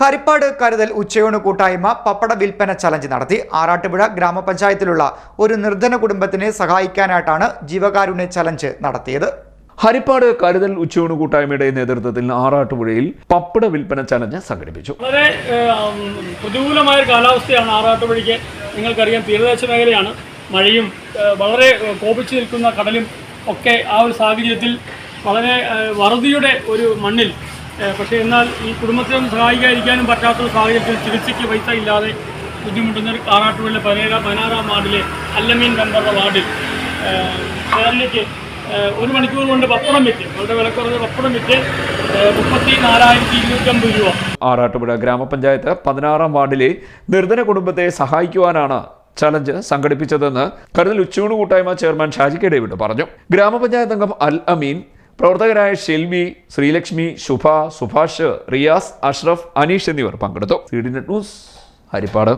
ഹരിപ്പാട് കരുതൽ ഉച്ചയൂണ് കൂട്ടായ്മ പപ്പട വിൽപ്പന ചലഞ്ച് നടത്തി. ആറാട്ടുപുഴ ഗ്രാമപഞ്ചായത്തിലുള്ള ഒരു നിർധന കുടുംബത്തിനെ സഹായിക്കാനായിട്ടാണ് ജീവകാരുണ്യ ചലഞ്ച് നടത്തിയത്. ഹരിപ്പാട് കരുതൽ ഉച്ചയൂണ് കൂട്ടായ്മയുടെ നേതൃത്വത്തിൽ ആറാട്ടുപുഴയിൽ പപ്പട വിൽപ്പന ചലഞ്ച് സംഘടിപ്പിച്ചു. വളരെ പ്രതികൂലമായ ഒരു കാലാവസ്ഥയാണ് ആറാട്ടുപുഴയ്ക്ക് നിങ്ങൾക്കറിയാം തീരദേശ മേഖലയാണ്. മഴയും വളരെ കോപിച്ചു നിൽക്കുന്ന കടലും ഒക്കെ ആ ഒരു സാഹചര്യത്തിൽ വളരെ വറുതിയുടെ ഒരു മണ്ണിൽ പക്ഷേ എന്നാൽ ഈ കുടുംബത്തെ ഒന്ന് സഹായിക്കാതിരിക്കാനും പറ്റാത്ത സാഹചര്യത്തിൽ ചികിത്സയ്ക്ക് പൈസ ഇല്ലാതെ ബുദ്ധിമുട്ടുന്ന ഒരു ആറാട്ടുപുഴയിലെ പതിനേഴാം പതിനാറാം വാർഡിലെ അല്ലമീൻ നമ്പറുടെ വാർഡിൽ ഏഹ്, ഒരു മണിക്കൂർ കൊണ്ട് പപ്പടം വിറ്റ് വളരെ വിലക്കുറഞ്ഞ പപ്പടം ഇരുന്നൂറ്റമ്പത് രൂപ. ആറാട്ടുപുഴ ഗ്രാമപഞ്ചായത്ത് പതിനാറാം വാർഡിലെ നിർധന കുടുംബത്തെ സഹായിക്കുവാനാണ് ചലഞ്ച് സംഘടിപ്പിച്ചതെന്ന് കരുതൽ ഉച്ചയൂണ് കൂട്ടായ്മ ചെയർമാൻ ഷാജി ഡേവിഡ് പറഞ്ഞു. ഗ്രാമപഞ്ചായത്ത് അംഗം അൽ അമീൻ പ്രവർത്തകരായ ഷെൽവി ശ്രീലക്ഷ്മി ശുഭ സുഭാഷ് റിയാസ് അഷ്റഫ് അനീഷ് എന്നിവർ പങ്കെടുത്തു. C D net news Haripad.